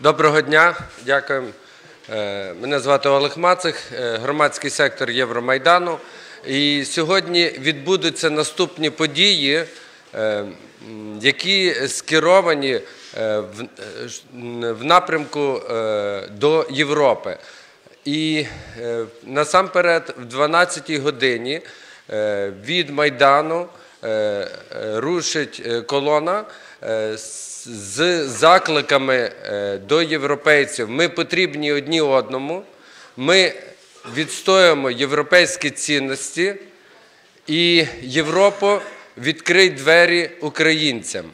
Доброго дня, дякую. Е, Мене звати Олег Мацих, е, громадський сектор Євромайдану. І сьогодні відбудуться наступні події, е, які скеровані в, напрямку до Європи. І насамперед, в 12-й годині від Майдану рушить колона з з закликами е, до європейців. Ми потрібні одні одному, ми відстоюємо європейські цінності, і Європа відкрий двері українцям.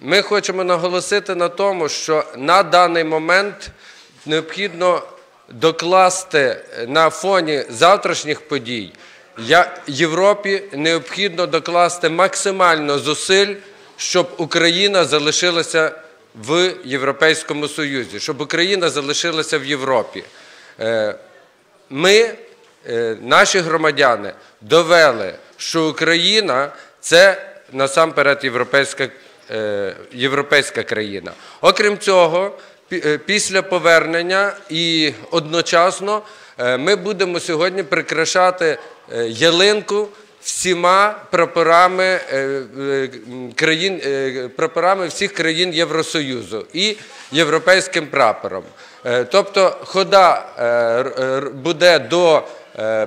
Ми хочемо наголосити на тому, що на даний момент необхідно докласти на фоні завтрашніх подій. Європі необхідно докласти максимально зусиль, щоб Україна залишилася в Європейському Союзі, щоб Україна залишилася в Європі. Е, ми, е, наші громадяни, довели, що Україна це насамперед європейська, е, європейська країна. Окрім цього, пі- після повернення і одночасно ми будемо сьогодні прикрашати ялинку всіма прапорами е, е, країн, е, прапорами всіх країн Євросоюзу і європейським прапором. Тобто хода буде до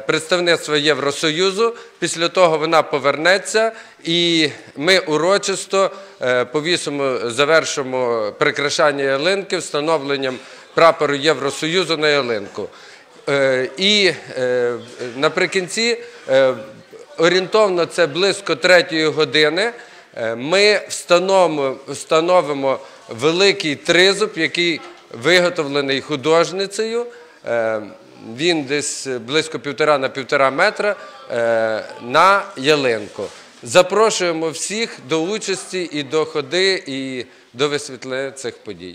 представництва Євросоюзу, після того вона повернеться, і ми урочисто повісимо, завершимо прикрашання ялинки встановленням прапору Євросоюзу на ялинку. І наприкінці, орієнтовно це близько третьої години, е, ми встановимо, великий тризуб, який виготовлений художницею. Е, Він десь близько півтора на півтора метра е, на ялинку. Запрошуємо всіх до участі і до ходи, і до висвітлення цих подій.